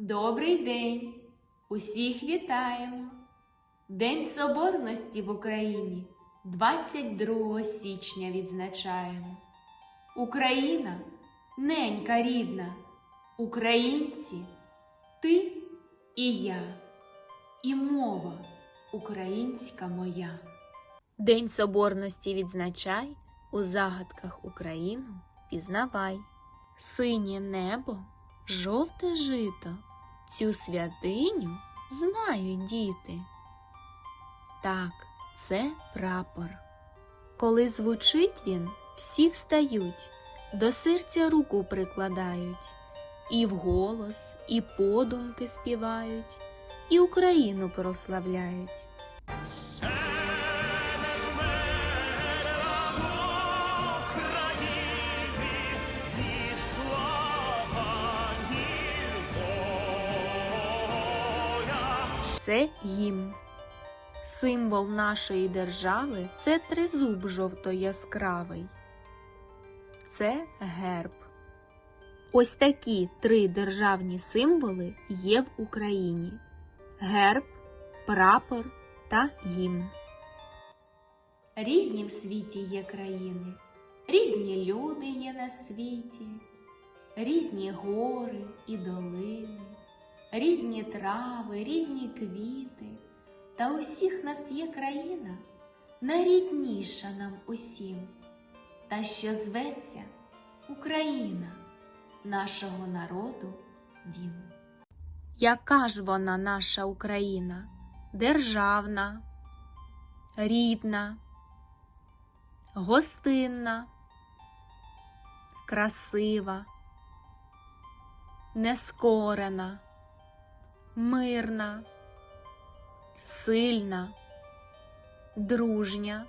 Добрий день! Усіх вітаємо! День Соборності в Україні 22 січня відзначаємо. Україна ненька рідна, українці, ти і я, і мова українська моя. День Соборності відзначай, у загадках Україну пізнавай. Синє небо, жовте жито, цю святиню знають діти. Так, це прапор. Коли звучить він, всі встають, до серця руку прикладають, і вголос, і подумки співають, і Україну прославляють. Це гімн. Символ нашої держави це тризуб жовто-яскравий. Це герб. Ось такі три державні символи є в Україні: герб, прапор та гімн. Різні в світі є країни, різні люди є на світі, різні гори і долини, різні трави, різні квіти. Та усіх нас є країна, найрідніша нам усім, та що зветься Україна, нашого народу дім. Яка ж вона наша Україна? Державна, рідна, гостинна, красива, нескорена, мирна сильна, дружня,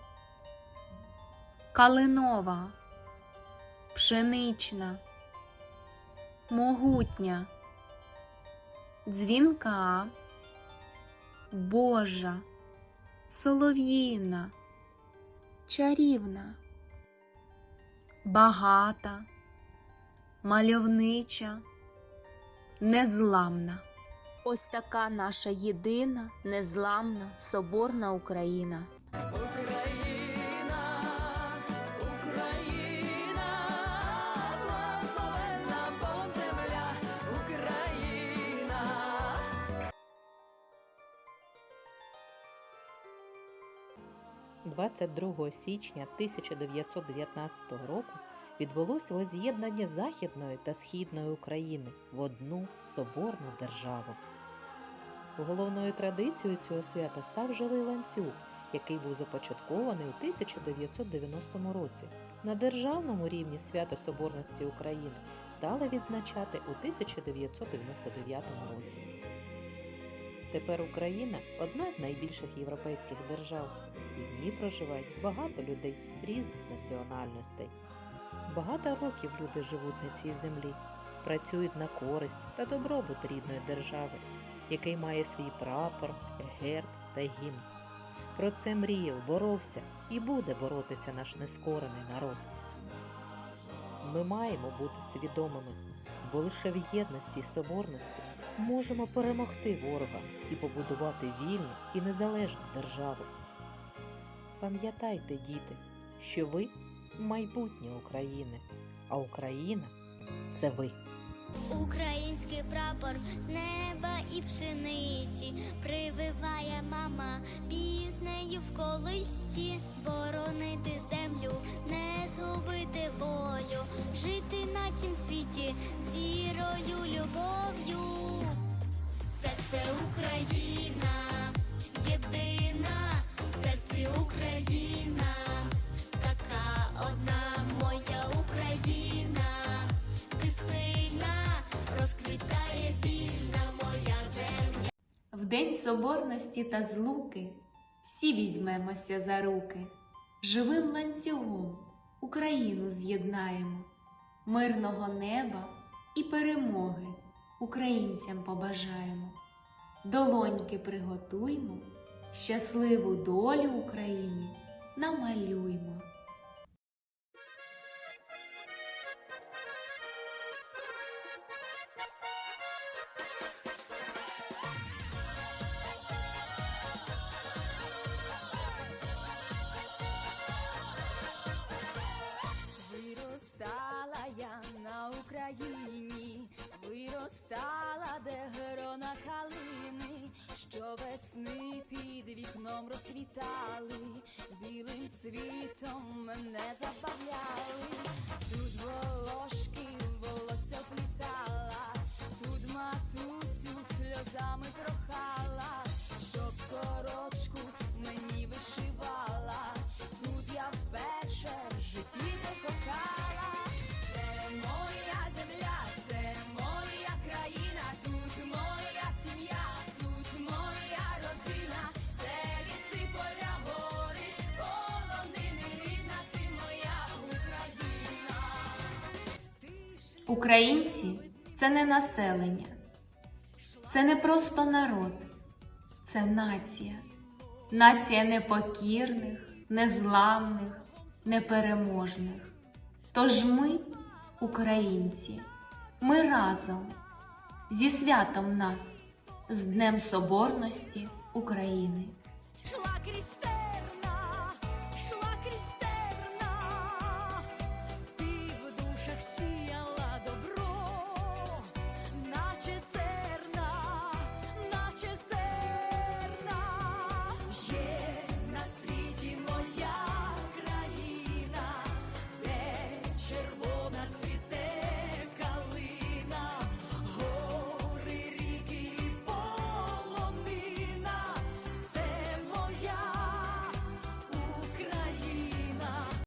калинова, пшенична, могутня, дзвінка, Божа, солов'їна, чарівна, багата, мальовнича, незламна. Ось така наша єдина, незламна, соборна Україна. Україна, Україна, благословенна Бог земля, Україна. – 22 січня 1919 року відбулось воз'єднання Західної та Східної України в одну соборну державу. Головною традицією цього свята став живий ланцюг, який був започаткований у 1990 році. На державному рівні свято Соборності України стали відзначати у 1999 році. Тепер Україна одна з найбільших європейських держав, і в ній проживають багато людей різних національностей. Багато років люди живуть на цій землі, працюють на користь та добробут рідної держави, який має свій прапор, герб та гімн. Про це мріяв, боровся і буде боротися наш нескорений народ. Ми маємо бути свідомими, бо лише в єдності й соборності можемо перемогти ворога і побудувати вільну і незалежну державу. Пам'ятайте, діти, що ви майбутнє України, а Україна це ви. Український прапор з неба і пшениці прививає мама піснею в колисці, боронити землю, не згубити волю, жити на цім світі з вірою, любов'ю. Серце Україна, єдина, в серці Україна, розквітає вільна моя земля. В день соборності та злуки всі візьмемося за руки, живим ланцюгом Україну з'єднаємо, мирного неба і перемоги українцям побажаємо. Долоньки приготуймо, щасливу долю Україні намалюймо. Розквітали, білим цвітом мене забавляли. Тут волошки Українці це не населення, це не просто народ, це нація. Нація непокірних, незламних, непереможних. Тож ми, українці, ми разом зі святом нас, з Днем Соборності України.